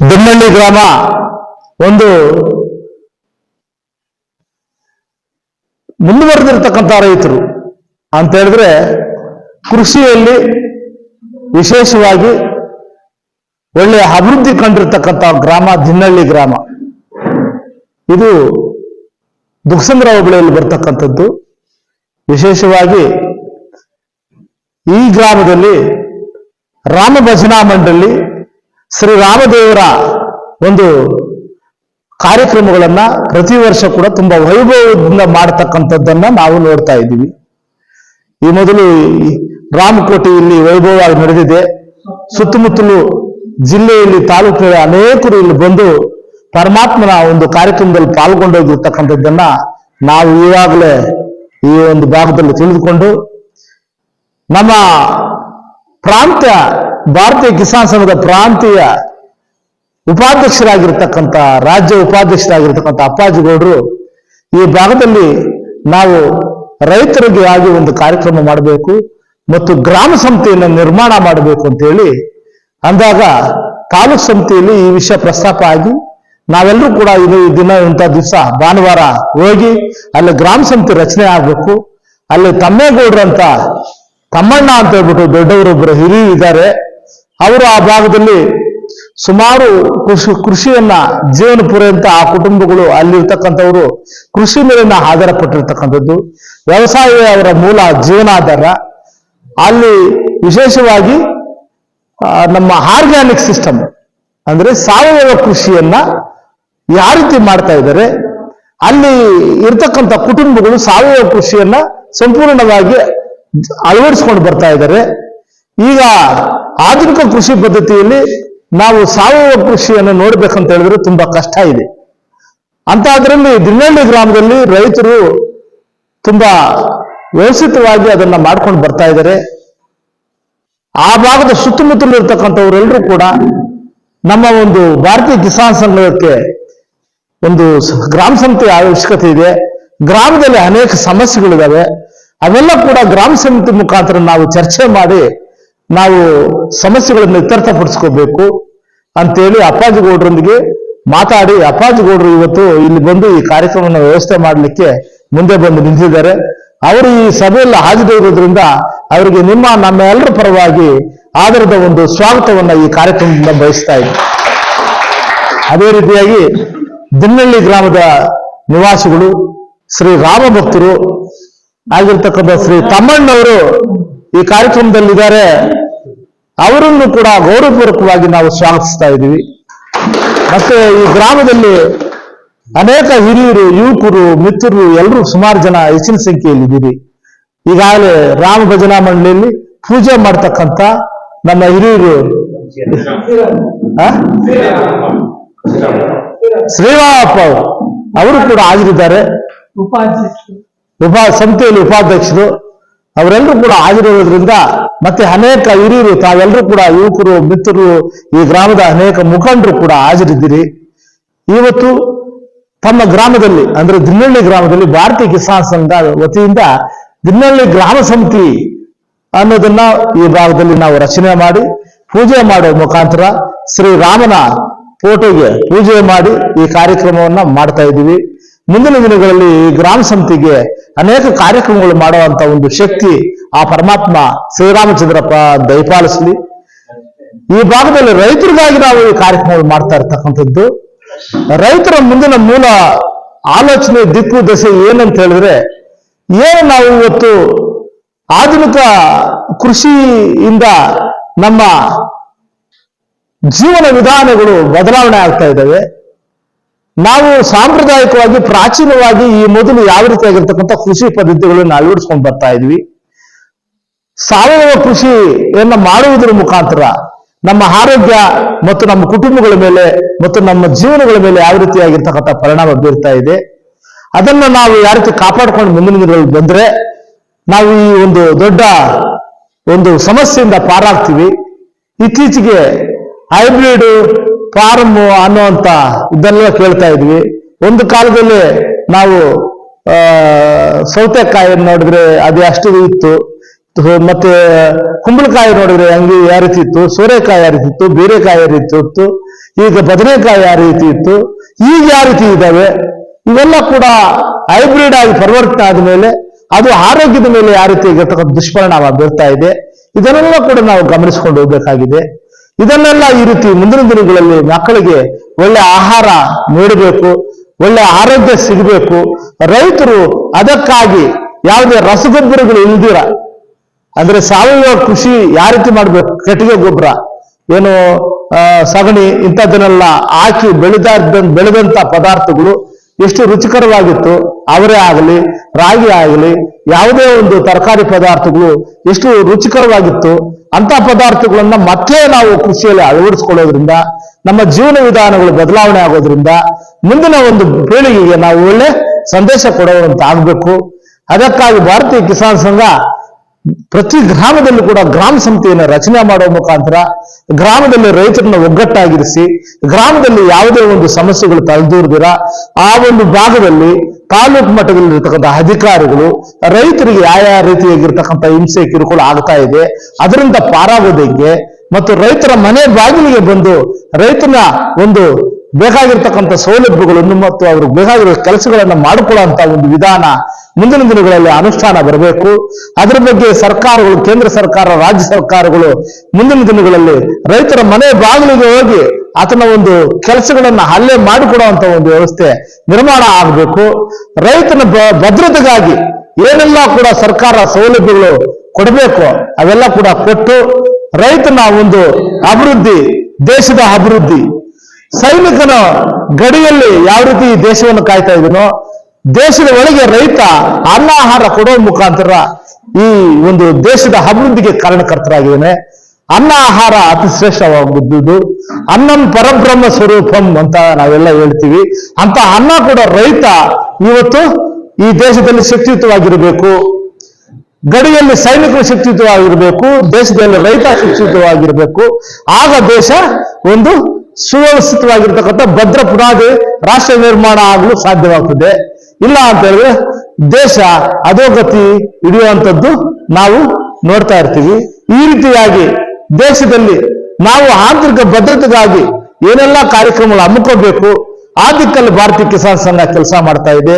ಬೆನ್ನಳ್ಳಿ ಗ್ರಾಮ ಒಂದು ಮುಂದುವರೆದಿರ್ತಕ್ಕಂಥ ರೈತರು ಅಂತ ಹೇಳಿದ್ರೆ ಕೃಷಿಯಲ್ಲಿ ವಿಶೇಷವಾಗಿ ಒಳ್ಳೆಯ ಅಭಿವೃದ್ಧಿ ಕಂಡಿರ್ತಕ್ಕಂಥ ಗ್ರಾಮ ದಿನ್ನಳ್ಳಿ ಗ್ರಾಮ. ಇದು ದುಕ್ಸಂದ್ರ ಹೋಬಳಿಯಲ್ಲಿ ಬರ್ತಕ್ಕಂಥದ್ದು. ವಿಶೇಷವಾಗಿ ಈ ಗ್ರಾಮದಲ್ಲಿ ರಾಮ ಭಜನಾ ಮಂಡಳಿ ಶ್ರೀ ರಾಮದೇವರ ಒಂದು ಕಾರ್ಯಕ್ರಮಗಳನ್ನ ಪ್ರತಿ ವರ್ಷ ಕೂಡ ತುಂಬಾ ವೈಭವದಿಂದ ಮಾಡತಕ್ಕಂಥದ್ದನ್ನ ನಾವು ನೋಡ್ತಾ ಇದ್ದೀವಿ. ಈ ಮೊದಲು ರಾಮಕೋಟೆ ರಾಮಕೋಟೆಯಲ್ಲಿ ವೈಭವವಾಗಿ ನಡೆದಿದೆ. ಸುತ್ತಮುತ್ತಲು ಜಿಲ್ಲೆಯಲ್ಲಿ ತಾಲೂಕಿನ ಅನೇಕರು ಇಲ್ಲಿ ಬಂದು ಪರಮಾತ್ಮನ ಒಂದು ಕಾರ್ಯಕ್ರಮದಲ್ಲಿ ಪಾಲ್ಗೊಂಡೋಗಿರ್ತಕ್ಕಂಥದ್ದನ್ನ ನಾವು ಈಗಾಗಲೇ ಈ ಒಂದು ಭಾಗದಲ್ಲಿ ತಿಳಿದುಕೊಂಡು ನಮ್ಮ ಪ್ರಾಂತ್ಯ ಭಾರತೀಯ ಕಿಸಾನ್ ಸಂಘದ ಪ್ರಾಂತೀಯ ಉಪಾಧ್ಯಕ್ಷರಾಗಿರ್ತಕ್ಕಂಥ, ರಾಜ್ಯ ಉಪಾಧ್ಯಕ್ಷರಾಗಿರ್ತಕ್ಕಂಥ ಅಪ್ಪಾಜಿಗೌಡರು, ಈ ಭಾಗದಲ್ಲಿ ನಾವು ರೈತರಿಗೆ ಆಗಿ ಒಂದು ಕಾರ್ಯಕ್ರಮ ಮಾಡಬೇಕು ಮತ್ತು ಗ್ರಾಮ ಸಮಿತಿಯನ್ನು ನಿರ್ಮಾಣ ಮಾಡಬೇಕು ಅಂತ ಹೇಳಿ ಅಂದಾಗ ತಾಲೂಕ್ ಸಮಿತಿಯಲ್ಲಿ ಈ ವಿಷಯ ಪ್ರಸ್ತಾಪ ಆಗಿ ನಾವೆಲ್ಲರೂ ಕೂಡ ಇದು ಈ ದಿನ ಇಂಥ ದಿವಸ ಭಾನುವಾರ ಹೋಗಿ ಅಲ್ಲಿ ಗ್ರಾಮ ಸಮಿತಿ ರಚನೆ ಆಗಬೇಕು. ಅಲ್ಲಿ ತಮ್ಮೇಗೌಡ್ರಂತ ತಮ್ಮಣ್ಣ ಅಂತ ಹೇಳ್ಬಿಟ್ಟು ದೊಡ್ಡವರೊಬ್ಬರು ಹಿರಿಯ ಇದ್ದಾರೆ. ಅವರು ಆ ಭಾಗದಲ್ಲಿ ಸುಮಾರು ಕೃಷಿ ಕೃಷಿಯನ್ನ ಜೀವನ ಪೂರೈಂತ ಆ ಕುಟುಂಬಗಳು ಅಲ್ಲಿರ್ತಕ್ಕಂಥವರು ಕೃಷಿ ಮೇಲಿನ ಆಧಾರಪಟ್ಟಿರ್ತಕ್ಕಂಥದ್ದು. ವ್ಯವಸಾಯ ಅವರ ಮೂಲ ಜೀವನಾಧಾರ. ಅಲ್ಲಿ ವಿಶೇಷವಾಗಿ ನಮ್ಮ ಆರ್ಗ್ಯಾನಿಕ್ ಸಿಸ್ಟಮ್, ಅಂದ್ರೆ ಸಾವಯವ ಕೃಷಿಯನ್ನ ಯಾವ ರೀತಿ ಮಾಡ್ತಾ ಇದ್ದಾರೆ, ಅಲ್ಲಿ ಇರ್ತಕ್ಕಂಥ ಕುಟುಂಬಗಳು ಸಾವಯವ ಕೃಷಿಯನ್ನ ಸಂಪೂರ್ಣವಾಗಿ ಅಳವಡಿಸ್ಕೊಂಡು ಬರ್ತಾ ಇದ್ದಾರೆ. ಈಗ ಆಧುನಿಕ ಕೃಷಿ ಪದ್ಧತಿಯಲ್ಲಿ ನಾವು ಸಾವಯವ ಕೃಷಿಯನ್ನು ನೋಡ್ಬೇಕಂತ ಹೇಳಿದ್ರೆ ತುಂಬಾ ಕಷ್ಟ ಇದೆ. ಅಂತ ಅದರಲ್ಲಿ ದಿನಹಳ್ಳಿ ಗ್ರಾಮದಲ್ಲಿ ರೈತರು ತುಂಬಾ ವ್ಯವಸ್ಥಿತವಾಗಿ ಅದನ್ನ ಮಾಡ್ಕೊಂಡು ಬರ್ತಾ ಇದ್ದಾರೆ. ಆ ಭಾಗದ ಸುತ್ತಮುತ್ತಲು ಇರ್ತಕ್ಕಂಥವರೆಲ್ಲರೂ ಕೂಡ ನಮ್ಮ ಒಂದು ಭಾರತೀಯ ಕಿಸಾನ್ ಸಂಘಕ್ಕೆ ಒಂದು ಗ್ರಾಮ ಸಮಿತಿ ಅವಶ್ಯಕತೆ ಇದೆ. ಗ್ರಾಮದಲ್ಲಿ ಅನೇಕ ಸಮಸ್ಯೆಗಳಿದಾವೆ. ಅವೆಲ್ಲ ಕೂಡ ಗ್ರಾಮ ಸಮಿತಿ ಮುಖಾಂತರ ನಾವು ಚರ್ಚೆ ಮಾಡಿ ನಾವು ಸಮಸ್ಯೆಗಳನ್ನು ಇತ್ಯರ್ಥಪಡಿಸ್ಕೋಬೇಕು ಅಂತೇಳಿ ಅಪ್ಪಾಜಿಗೌಡರೊಂದಿಗೆ ಮಾತಾಡಿ, ಅಪ್ಪಾಜಿಗೌಡರು ಇವತ್ತು ಇಲ್ಲಿ ಬಂದು ಈ ಕಾರ್ಯಕ್ರಮವನ್ನು ವ್ಯವಸ್ಥೆ ಮಾಡಲಿಕ್ಕೆ ಮುಂದೆ ಬಂದು ನಿಂತಿದ್ದಾರೆ. ಅವರು ಈ ಸಭೆಯಲ್ಲಿ ಹಾಜರಿರೋದ್ರಿಂದ ಅವರಿಗೆ ನಿಮ್ಮ, ನಮ್ಮ ಎಲ್ಲರ ಪರವಾಗಿ ಆಧಾರದ ಒಂದು ಸ್ವಾಗತವನ್ನ ಈ ಕಾರ್ಯಕ್ರಮದಿಂದ ಬಯಸ್ತಾ ಇದ್ದೀವಿ ಅದೇ ರೀತಿಯಾಗಿ ದಿನ್ನಳ್ಳಿ ಗ್ರಾಮದ ನಿವಾಸಿಗಳು, ಶ್ರೀ ರಾಮ ಭಕ್ತರು, ಆಗಿರ್ತಕ್ಕಂಥ ಶ್ರೀ ತಮ್ಮಣ್ಣವರು ಈ ಕಾರ್ಯಕ್ರಮದಲ್ಲಿದ್ದಾರೆ. ಅವರನ್ನು ಕೂಡ ಗೌರವಪೂರ್ವಕವಾಗಿ ನಾವು ಸ್ವಾಗತಿಸ್ತಾ ಇದ್ದೀವಿ. ಮತ್ತೆ ಈ ಗ್ರಾಮದಲ್ಲಿ ಅನೇಕ ಹಿರಿಯರು ಯುವಕರು ಮಿತ್ರರು ಎಲ್ಲರೂ ಸುಮಾರು ಜನ ಹೆಚ್ಚಿನ ಸಂಖ್ಯೆಯಲ್ಲಿ ಇದ್ದೀರಿ. ಈಗಾಗಲೇ ರಾಮ ಭಜನಾ ಮಂಡಳಿಯಲ್ಲಿ ಪೂಜೆ ಮಾಡ್ತಕ್ಕಂತ ನಮ್ಮ ಹಿರಿಯರು? ಶ್ರೀರಾಮಪ್ಪ ಅವರು. ಅವರು ಕೂಡ ಆಗಿದ್ದಾರೆ ಉಪಾಧ್ಯಕ್ಷರು. ಉಪ ಸಂತೆಯಲ್ಲಿ ಉಪಾಧ್ಯಕ್ಷರು. ಅವರೆಲ್ಲರೂ ಕೂಡ ಆಗಿರೋದ್ರಿಂದ ಮತ್ತೆ ಅನೇಕ ಹಿರಿಯರು, ತಾವೆಲ್ಲರೂ ಕೂಡ ಯುವಕರು, ಮಿತ್ರರು ಈ ಗ್ರಾಮದ ಅನೇಕ ಮುಖಂಡರು ಕೂಡ ಹಾಜರಿದ್ದೀರಿ. ಇವತ್ತು ತಮ್ಮ ಗ್ರಾಮದಲ್ಲಿ, ಅಂದ್ರೆ ದಿನ್ನಳ್ಳಿ ಗ್ರಾಮದಲ್ಲಿ ಭಾರತೀಯ ಕಿಸಾನ್ ಸಂಘ ವತಿಯಿಂದ ದಿನ್ನಳ್ಳಿ ಗ್ರಾಮ ಸಮಿತಿ ಅನ್ನೋದನ್ನ ಈ ಭಾಗದಲ್ಲಿ ನಾವು ರಚನೆ ಮಾಡಿ, ಪೂಜೆ ಮಾಡುವ ಮುಖಾಂತರ ಶ್ರೀರಾಮನ ಫೋಟೋಗೆ ಪೂಜೆ ಮಾಡಿ ಈ ಕಾರ್ಯಕ್ರಮವನ್ನ ಮಾಡ್ತಾ ಇದ್ದೀವಿ. ಮುಂದಿನ ದಿನಗಳಲ್ಲಿ ಗ್ರಾಮ ಸಮಿತಿಗೆ ಅನೇಕ ಕಾರ್ಯಕ್ರಮಗಳು ಮಾಡುವಂತ ಒಂದು ಶಕ್ತಿ ಆ ಪರಮಾತ್ಮ ಶ್ರೀರಾಮಚಂದ್ರಪ್ಪ ದಯಪಾಲಿಸಲಿ. ಈ ಭಾಗದಲ್ಲಿ ರೈತರಿಗಾಗಿ ನಾವು ಈ ಕಾರ್ಯಕ್ರಮಗಳು ಮಾಡ್ತಾ ಇರ್ತಕ್ಕಂಥದ್ದು. ರೈತರ ಮುಂದಿನ ಮೂಲ ಆಲೋಚನೆ, ದಿಕ್ಕು, ದಶೆ ಏನಂತ ಹೇಳಿದ್ರೆ, ಏನು ನಾವು ಇವತ್ತು ಆಧುನಿಕ ಕೃಷಿಯಿಂದ ನಮ್ಮ ಜೀವನ ವಿಧಾನಗಳು ಬದಲಾವಣೆ ಆಗ್ತಾ ಇದ್ದಾವೆ. ನಾವು ಸಾಂಪ್ರದಾಯಿಕವಾಗಿ, ಪ್ರಾಚೀನವಾಗಿ ಈ ಮೊದಲು ಯಾವ ರೀತಿಯಾಗಿರ್ತಕ್ಕಂಥ ಕೃಷಿ ಪದ್ಧತಿಗಳನ್ನು ಅಳವಡಿಸ್ಕೊಂಡು ಬರ್ತಾ ಇದ್ವಿ. ಸಾವಯವ ಕೃಷಿಯನ್ನು ಮಾಡುವುದರ ಮುಖಾಂತರ ನಮ್ಮ ಆರೋಗ್ಯ ಮತ್ತು ನಮ್ಮ ಕುಟುಂಬಗಳ ಮೇಲೆ ಮತ್ತು ನಮ್ಮ ಜೀವನಗಳ ಮೇಲೆ ಯಾವ ರೀತಿಯಾಗಿರ್ತಕ್ಕಂಥ ಪರಿಣಾಮ ಬೀರ್ತಾ ಇದೆ. ಅದನ್ನು ನಾವು ಯಾವ ರೀತಿ ಕಾಪಾಡ್ಕೊಂಡು ಮುಂದಿನ ದಿನಗಳಲ್ಲಿ ಬಂದ್ರೆ ನಾವು ಈ ಒಂದು ದೊಡ್ಡ ಒಂದು ಸಮಸ್ಯೆಯಿಂದ ಪಾರಾಗ್ತೀವಿ. ಇತ್ತೀಚೆಗೆ ಹೈಬ್ರಿಡ್ ಫಾರ್ಮ್ ಅನ್ನುವಂಥ ಇದೆಲ್ಲ ಕೇಳ್ತಾ ಇದ್ವಿ. ಒಂದು ಕಾಲದಲ್ಲಿ ನಾವು ಆ, ಸೌತೆಕಾಯಿಯನ್ನು ನೋಡಿದ್ರೆ ಅದು ಅಷ್ಟು ಇತ್ತು. ಮತ್ತೆ ಕುಂಬಳಕಾಯಿ ನೋಡಿದ್ರೆ ಹಂಗೆ ಯಾವ ರೀತಿ ಇತ್ತು? ಸೋರೆಕಾಯಿ ಯಾವ ರೀತಿ ಇತ್ತು ಬೀರೆಕಾಯಿ ಯಾವ ರೀತಿ ಇತ್ತು ಈಗ ಬದನೆಕಾಯಿ ಯಾವ ರೀತಿ ಇತ್ತು. ಈಗ ಯಾವ ರೀತಿ ಇದ್ದಾವೆ? ಇವೆಲ್ಲ ಕೂಡ ಹೈಬ್ರಿಡ್ ಆಗಿ ಪರಿವರ್ತನೆ ಆದ್ಮೇಲೆ ಅದು ಆರೋಗ್ಯದ ಮೇಲೆ ಯಾವ ರೀತಿ ದುಷ್ಪರಿಣಾಮ ಬೀರ್ತಾ ಇದೆ ಇದನ್ನೆಲ್ಲ ಕೂಡ ನಾವು ಗಮನಿಸಿಕೊಂಡು ಹೋಗ್ಬೇಕಾಗಿದೆ. ಇದನ್ನೆಲ್ಲ ಈ ರೀತಿ ಮುಂದಿನ ದಿನಗಳಲ್ಲಿ ಮಕ್ಕಳಿಗೆ ಒಳ್ಳೆ ಆಹಾರ ನೀಡಬೇಕು, ಒಳ್ಳೆ ಆರೋಗ್ಯ ಸಿಗಬೇಕು. ರೈತರು ಅದಕ್ಕಾಗಿ ಯಾವುದೇ ರಸಗೊಬ್ಬರಗಳು ಇಲ್ದಿರ, ಅಂದ್ರೆ ಸಾವಯವ ಕೃಷಿ ಯಾವ ರೀತಿ ಮಾಡ್ಬೇಕು, ಕಟ್ಟಿಗೆ ಗೊಬ್ಬರ, ಏನು ಸಗಣಿ ಇಂಥದ್ದನ್ನೆಲ್ಲ ಹಾಕಿ ಬೆಳೆದ ಬೆಳೆದಂತ ಪದಾರ್ಥಗಳು ಎಷ್ಟು ರುಚಿಕರವಾಗಿತ್ತು, ಅವರೇ ಆಗಲಿ, ರಾಗಿ ಆಗಲಿ, ಯಾವುದೇ ಒಂದು ತರಕಾರಿ ಪದಾರ್ಥಗಳು ಎಷ್ಟು ರುಚಿಕರವಾಗಿತ್ತು ಅಂತ ಪದಾರ್ಥಗಳನ್ನ ಮತ್ತೆ ನಾವು ಕೃಷಿಯಲ್ಲಿ ಅಳವಡಿಸ್ಕೊಳ್ಳೋದ್ರಿಂದ, ನಮ್ಮ ಜೀವನ ವಿಧಾನಗಳು ಬದಲಾವಣೆ ಆಗೋದ್ರಿಂದ, ಮುಂದಿನ ಒಂದು ಪೀಳಿಗೆಗೆ ನಾವು ಒಳ್ಳೆ ಸಂದೇಶ ಕೊಡುವಂತ ಆಗ್ಬೇಕು ಅದಕ್ಕಾಗಿ ಭಾರತೀಯ ಕಿಸಾನ್ ಸಂಘ ಪ್ರತಿ ಗ್ರಾಮದಲ್ಲೂ ಕೂಡ ಗ್ರಾಮ ಸಮಿತಿಯನ್ನು ರಚನೆ ಮಾಡುವ ಮುಖಾಂತರ ಗ್ರಾಮದಲ್ಲಿ ರೈತರನ್ನ ಒಗ್ಗಟ್ಟಾಗಿರಿಸಿ, ಗ್ರಾಮದಲ್ಲಿ ಯಾವುದೇ ಒಂದು ಸಮಸ್ಯೆಗಳು ತಲೆದೂರ್ದಿರ, ಆ ಒಂದು ಭಾಗದಲ್ಲಿ ತಾಲೂಕು ಮಟ್ಟದಲ್ಲಿ ಇರ್ತಕ್ಕಂಥ ಅಧಿಕಾರಿಗಳು, ರೈತರಿಗೆ ಯಾವ ಯಾವ ರೀತಿಯಾಗಿರ್ತಕ್ಕಂಥ ಹಿಂಸೆ, ಕಿರುಕುಳ ಆಗ್ತಾ ಇದೆ, ಅದರಿಂದ ಪಾರಾಗೋದಕ್ಕೆ ಮತ್ತು ರೈತರ ಮನೆ ಬಾಗಿಲಿಗೆ ಬಂದು ರೈತನ ಒಂದು ಬೇಕಾಗಿರ್ತಕ್ಕಂಥ ಸೌಲಭ್ಯಗಳನ್ನು ಮತ್ತು ಅವ್ರಿಗೆ ಬೇಕಾಗಿರೋ ಕೆಲಸಗಳನ್ನ ಮಾಡಿಕೊಳ್ಳುವಂತ ಒಂದು ವಿಧಾನ ಮುಂದಿನ ದಿನಗಳಲ್ಲಿ ಅನುಷ್ಠಾನ ಬರಬೇಕು. ಅದರ ಬಗ್ಗೆ ಸರ್ಕಾರಗಳು, ಕೇಂದ್ರ ಸರ್ಕಾರ, ರಾಜ್ಯ ಸರ್ಕಾರಗಳು ಮುಂದಿನ ದಿನಗಳಲ್ಲಿ ರೈತರ ಮನೆ ಬಾಗಿಲಿಗೆ ಹೋಗಿ ಆತನ ಒಂದು ಕೆಲಸಗಳನ್ನ ಹಲ್ಲೆ ಮಾಡಿಕೊಡುವಂತ ಒಂದು ವ್ಯವಸ್ಥೆ ನಿರ್ಮಾಣ ಆಗಬೇಕು. ರೈತನ ಭದ್ರತೆಗಾಗಿ ಏನೆಲ್ಲ ಕೂಡ ಸರ್ಕಾರ ಸೌಲಭ್ಯಗಳು ಕೊಡಬೇಕು, ಅವೆಲ್ಲ ಕೂಡ ಕೊಟ್ಟು ರೈತನ ಒಂದು ಅಭಿವೃದ್ಧಿ, ದೇಶದ ಅಭಿವೃದ್ಧಿ. ಸೈನಿಕನ ಗಡಿಯಲ್ಲಿ ಯಾವ ರೀತಿ ದೇಶವನ್ನು ಕಾಯ್ತಾ ಇದನೋ ದೇಶದ ಒಳಗೆ ರೈತ ಅನ್ನ, ಆಹಾರ ಕೊಡೋ ಮುಖಾಂತರ ಈ ಒಂದು ದೇಶದ ಅಭಿವೃದ್ಧಿಗೆ ಕಾರಣಕರ್ತರಾಗಿದ್ದಾನೆ. ಅನ್ನ, ಆಹಾರ ಅತಿ ಶ್ರೇಷ್ಠವಾಗಿದ್ದುದು ಅನ್ನಂ ಪರಬ್ರಹ್ಮ ಸ್ವರೂಪಂ ಅಂತ ನಾವೆಲ್ಲ ಹೇಳ್ತೀವಿ. ಅಂತ ಅನ್ನ ಕೂಡ ರೈತ ಇವತ್ತು ಈ ದೇಶದಲ್ಲಿ ಶಕ್ತಿಯುತವಾಗಿರಬೇಕು. ಗಡಿಯಲ್ಲಿ ಸೈನಿಕರು ಶಕ್ತಿಯುತವಾಗಿರಬೇಕು. ದೇಶದಲ್ಲಿ ರೈತ ಶಕ್ತಿಯುತವಾಗಿರಬೇಕು. ಆಗ ದೇಶ ಒಂದು ಸುವ್ಯವಸ್ಥಿತವಾಗಿರ್ತಕ್ಕಂಥ ಭದ್ರ ಪುನಾದಿ ರಾಷ್ಟ್ರ ನಿರ್ಮಾಣ ಆಗಲು ಸಾಧ್ಯವಾಗ್ತದೆ. ಇಲ್ಲ ಅಂತ ಹೇಳಿದ್ರೆ ದೇಶ ಅಧೋಗತಿ ಹಿಡಿಯುವಂಥದ್ದು ನಾವು ನೋಡ್ತಾ ಇರ್ತೀವಿ. ಈ ರೀತಿಯಾಗಿ ದೇಶದಲ್ಲಿ ನಾವು ಆಂತರಿಕ ಭದ್ರತೆಗಾಗಿ ಏನೆಲ್ಲ ಕಾರ್ಯಕ್ರಮಗಳು ಹಮ್ಮಿಕೋಬೇಕು ದಿಕ್ಕಲ್ಲಿ ಭಾರತೀಯ ಕಿಸಾನ್ ಸಂಘ ಕೆಲಸ ಮಾಡ್ತಾ ಇದೆ.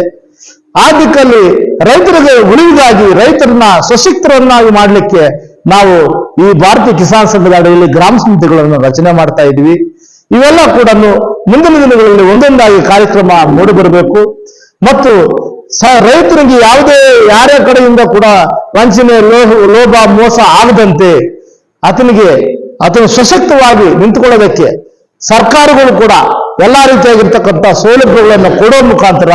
ಆ ದಿಕ್ಕಲ್ಲಿ ರೈತರಿಗೆ ಉಳಿವಿಗಾಗಿ ರೈತರನ್ನ ಸಶಕ್ತರನ್ನಾಗಿ ಮಾಡಲಿಕ್ಕೆ ನಾವು ಈ ಭಾರತೀಯ ಕಿಸಾನ್ ಸಂಘದ ಅಡಿಯಲ್ಲಿ ಗ್ರಾಮ ಸಮಿತಿಗಳನ್ನು ರಚನೆ ಮಾಡ್ತಾ ಇದ್ವಿ ಇವೆಲ್ಲ ಕೂಡ ಮುಂದಿನ ದಿನಗಳಲ್ಲಿ ಒಂದೊಂದಾಗಿ ಕಾರ್ಯಕ್ರಮ ಮೂಡಿಬರಬೇಕು. ಮತ್ತು ರೈತರಿಗೆ ಯಾವುದೇ ಯಾರ್ಯಾರ ಕಡೆಯಿಂದ ಕೂಡ ವಂಚನೆ ಲೋಭ, ಮೋಸ ಆಗದಂತೆ ಆತನಿಗೆ, ಆತನು ಸಶಕ್ತವಾಗಿ ನಿಂತುಕೊಳ್ಳೋದಕ್ಕೆ ಸರ್ಕಾರಗಳು ಕೂಡ ಎಲ್ಲಾ ರೀತಿಯಾಗಿರ್ತಕ್ಕಂಥ ಸೌಲಭ್ಯಗಳನ್ನು ಕೊಡೋ ಮುಖಾಂತರ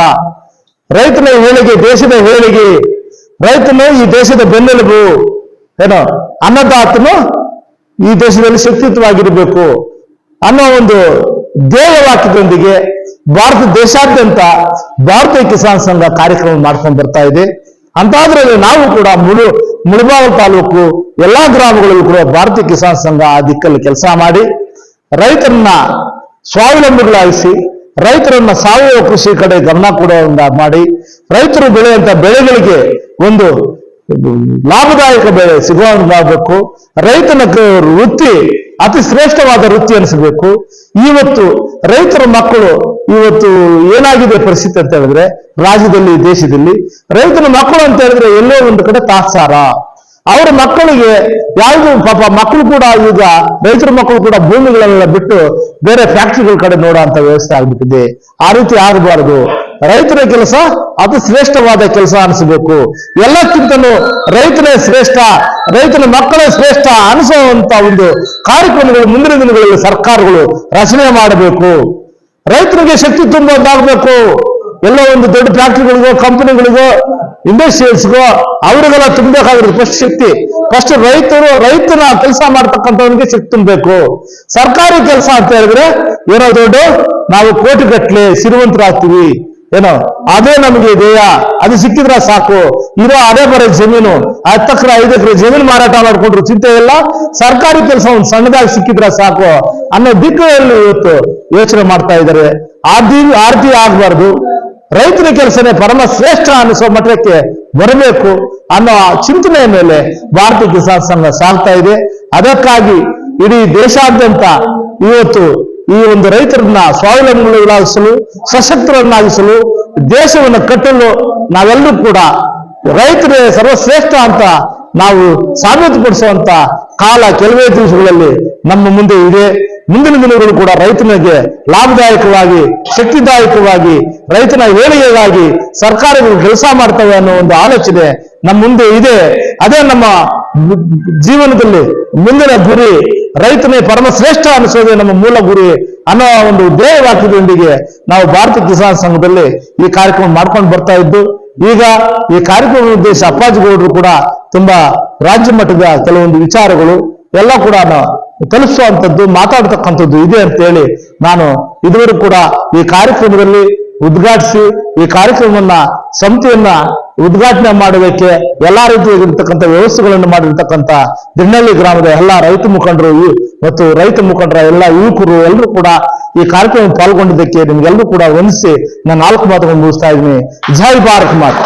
ರೈತನ ಹೇಳಿಗೆ ದೇಶದ ಹೇಳಿಗೆ ರೈತನು ಈ ದೇಶದ ಬೆನ್ನೆಲುಬು, ಏನೋ, ಅನ್ನದಾತನು ಈ ದೇಶದಲ್ಲಿ ಶಕ್ತಿಯುತವಾಗಿರಬೇಕು ಅನ್ನೋ ಒಂದು ದೇವ ವಾಕ್ಯದೊಂದಿಗೆ ಭಾರತ ದೇಶಾದ್ಯಂತ ಭಾರತೀಯ ಕಿಸಾನ್ ಸಂಘ ಕಾರ್ಯಕ್ರಮ ಮಾಡ್ಕೊಂಡು ಬರ್ತಾ ಇದೆ. ಅಂತಾದ್ರಲ್ಲಿ ನಾವು ಕೂಡ ಮುಳು ಮುಳಬಾಗಿಲು ತಾಲೂಕು ಎಲ್ಲಾ ಗ್ರಾಮಗಳಲ್ಲೂ ಕೂಡ ಭಾರತೀಯ ಕಿಸಾನ್ ಸಂಘ ಆ ದಿಕ್ಕಲ್ಲಿ ಕೆಲಸ ಮಾಡಿ, ರೈತರನ್ನ ಸ್ವಾವಲಂಬಿಗಳಾಗಿಸಿ, ರೈತರನ್ನ ಸಾವಯವ ಕೃಷಿ ಕಡೆ ಗಮನ ಕೊಡುವಂತ ಮಾಡಿ, ರೈತರು ಬೆಳೆಯುವಂತ ಬೆಳೆಗಳಿಗೆ ಒಂದು ಲಾಭದಾಯಕ ಬೆಳೆ ಸಿಗುವಂತಾಗಬೇಕು. ರೈತನ ವೃತ್ತಿ ಅತಿ ಶ್ರೇಷ್ಠವಾದ ವೃತ್ತಿ ಅನಿಸಬೇಕು ಇವತ್ತು ರೈತರ ಮಕ್ಕಳು ಇವತ್ತು ಏನಾಗಿದೆ ಪರಿಸ್ಥಿತಿ ಅಂತ ಹೇಳಿದ್ರೆ ರಾಜ್ಯದಲ್ಲಿ, ದೇಶದಲ್ಲಿ ರೈತರ ಮಕ್ಕಳು ಅಂತ ಹೇಳಿದ್ರೆ ಎಲ್ಲೋ ಒಂದು ಕಡೆ ತಾತ್ಸಾರ. ಅವರ ಮಕ್ಕಳಿಗೆ ಯಾವುದು ಪಾಪ ಮಕ್ಕಳು ಕೂಡ ಈಗ ರೈತರ ಮಕ್ಕಳು ಕೂಡ ಭೂಮಿಗಳನ್ನೆಲ್ಲ ಬಿಟ್ಟು ಬೇರೆ ಫ್ಯಾಕ್ಟರಿಗಳ ಕಡೆ ನೋಡುವಂತ ವ್ಯವಸ್ಥೆ ಆಗ್ಬಿಟ್ಟಿದೆ. ಆ ರೀತಿ ಆಗಬಾರದು. ರೈತರ ಕೆಲಸ, ಅದು ಶ್ರೇಷ್ಠವಾದ ಕೆಲಸ ಅನಿಸಬೇಕು. ಎಲ್ಲಕ್ಕಿಂತಲೂ ರೈತನೇ ಶ್ರೇಷ್ಠ, ರೈತನ ಮಕ್ಕಳೇ ಶ್ರೇಷ್ಠ ಅನಿಸುವಂತ ಒಂದು ಕಾರ್ಯಕ್ರಮಗಳು ಮುಂದಿನ ದಿನಗಳಲ್ಲಿ ಸರ್ಕಾರಗಳು ರಚನೆ ಮಾಡಬೇಕು. ರೈತರಿಗೆ ಶಕ್ತಿ ತುಂಬುವಂತಾಗಬೇಕು. ಎಲ್ಲ ಒಂದು ದೊಡ್ಡ ಫ್ಯಾಕ್ಟ್ರಿಗಳಿಗೋ ಕಂಪನಿಗಳಿಗೋ ಇಂಡಸ್ಟ್ರಿಯಲ್ಸ್ಗೋ ಅವ್ರಿಗೆಲ್ಲ ತುಂಬಬೇಕಾಗಿರೋದು ಫಸ್ಟ್ ಶಕ್ತಿ. ಫಸ್ಟ್ ರೈತರು, ರೈತನ ಕೆಲಸ ಮಾಡ್ತಕ್ಕಂಥವ್ರಿಗೆ ಶಕ್ತಿ ತುಂಬಬೇಕು. ಸರ್ಕಾರಿ ಕೆಲಸ ಅಂತ ಹೇಳಿದ್ರೆ ಏನೋ ದೊಡ್ಡ ನಾವು ಕೋಟಿ ಗಟ್ಲೆ ಸಿರಿವಂತರಾಗ್ತೀವಿ. ಏನೋ, ಅದೇ ನಮಗೆ ಇದೆಯಾ ಅದು ಸಿಕ್ಕಿದ್ರೆ ಸಾಕು. ಇರೋ ಅದೇ ಬರೋ ಜಮೀನು. ಹತ್ತಕ್ರೆ ಐದಕ್ರೆ ಜಮೀನು ಮಾರಾಟ ಮಾಡ್ಕೊಂಡ್ರು ಚಿಂತೆ ಇಲ್ಲ. ಸರ್ಕಾರಿ ಕೆಲಸ ಒಂದು ಸಣ್ಣದಾಗಿ ಸಿಕ್ಕಿದ್ರೆ ಸಾಕು ಅನ್ನೋ ದಿಕ್ಕಲ್ಲಿ ಇವತ್ತು ಯೋಚನೆ ಮಾಡ್ತಾ ಇದ್ದಾರೆ. ಆದಿ ಆರ್ತಿ ಆಗ್ಬಾರ್ದು. ರೈತರ ಕೆಲಸನೇ ಪರಮ ಶ್ರೇಷ್ಠ ಅನ್ನಿಸೋ ಮಟ್ಟಕ್ಕೆ ಬರಬೇಕು ಅನ್ನೋ ಚಿಂತನೆಯ ಮೇಲೆ ಭಾರತೀಯ ಕಿಸಾನ್ ಸಂಘ ಸಾಗ್ತಾ ಇದೆ. ಅದಕ್ಕಾಗಿ ಇಡೀ ದೇಶಾದ್ಯಂತ ಇವತ್ತು ಈ ಒಂದು ರೈತರನ್ನ ಸ್ವಾವಲಂಬಿಗಳಾಗಿಸಲು ಸಶಕ್ತರನ್ನಾಗಿಸಲು, ದೇಶವನ್ನು ಕಟ್ಟಲು ನಾವೆಲ್ಲರೂ ಕೂಡ ರೈತರೇ ಸರ್ವಶ್ರೇಷ್ಠ ಅಂತ ನಾವು ಸಾಬೀತುಪಡಿಸುವಂತ ಕಾಲ ಕೆಲವೇ ದಿವಸಗಳಲ್ಲಿ ನಮ್ಮ ಮುಂದೆ ಇದೆ. ಮುಂದಿನ ದಿನಗಳು ಕೂಡ ರೈತನಿಗೆ ಲಾಭದಾಯಕವಾಗಿ, ಶಕ್ತಿದಾಯಕವಾಗಿ, ರೈತನ ಏಳಿಗೆಗಾಗಿ ಸರ್ಕಾರಗಳು ಕೆಲಸ ಮಾಡ್ತವೆ ಅನ್ನೋ ಒಂದು ಆಲೋಚನೆ ನಮ್ಮ ಮುಂದೆ ಇದೆ. ಅದೇ ನಮ್ಮ ಜೀವನದಲ್ಲಿ ಮುಂದಿನ ಗುರಿ ರೈತನೇ ಪರಮಶ್ರೇಷ್ಠ ಅನಿಸೋದೇ ನಮ್ಮ ಮೂಲ ಗುರಿ ಅನ್ನೋ ಒಂದು ಧ್ಯೇಯ ವಾಕ್ಯದೊಂದಿಗೆ ನಾವು ಭಾರತ ಕಿಸಾನ್ ಸಂಘದಲ್ಲಿ ಈ ಕಾರ್ಯಕ್ರಮ ಮಾಡ್ಕೊಂಡು ಬರ್ತಾ ಇದ್ದು ಈಗ ಈ ಕಾರ್ಯಕ್ರಮ ಉದ್ದೇಶ ಅಪ್ಪಾಜಿಗೌಡರು ಕೂಡ ತುಂಬಾ ರಾಜ್ಯ ಮಟ್ಟದ ಕೆಲವೊಂದು ವಿಚಾರಗಳು ಎಲ್ಲ ಕೂಡ ತಲುಪಿಸುವಂಥದ್ದು ಮಾತಾಡ್ತಕ್ಕಂಥದ್ದು ಇದೆ ಅಂತ ಹೇಳಿ ನಾನು ಇದುವರೆಗೂ ಕೂಡ ಈ ಕಾರ್ಯಕ್ರಮದಲ್ಲಿ ಉದ್ಘಾಟಿಸಿ ಈ ಕಾರ್ಯಕ್ರಮವನ್ನ ಸಮಿತಿಯನ್ನ ಉದ್ಘಾಟನೆ ಮಾಡೋದಕ್ಕೆ ಎಲ್ಲಾ ರೀತಿಯಾಗಿರ್ತಕ್ಕಂಥ ವ್ಯವಸ್ಥೆಗಳನ್ನು ಮಾಡಿರ್ತಕ್ಕಂಥ ದಿಣ್ಣಳ್ಳಿ ಗ್ರಾಮದ ಎಲ್ಲಾ ರೈತ ಮುಖಂಡರು ಮತ್ತು ರೈತ ಮುಖಂಡರ ಎಲ್ಲಾ ಯುವಕರು ಎಲ್ಲರೂ ಕೂಡ ಈ ಕಾರ್ಯಕ್ರಮ ಪಾಲ್ಗೊಂಡಿದ್ದಕ್ಕೆ ನಿಮ್ಗೆಲ್ಲರೂ ಕೂಡ ವಂದಿಸಿ ನಾನು ನಾಲ್ಕು ಮಾತುಗಳನ್ನು ಮುಗಿಸ್ತಾ ಇದ್ದೀನಿ. ಜೈ ಭಾರತ್ ಮಾತಾ.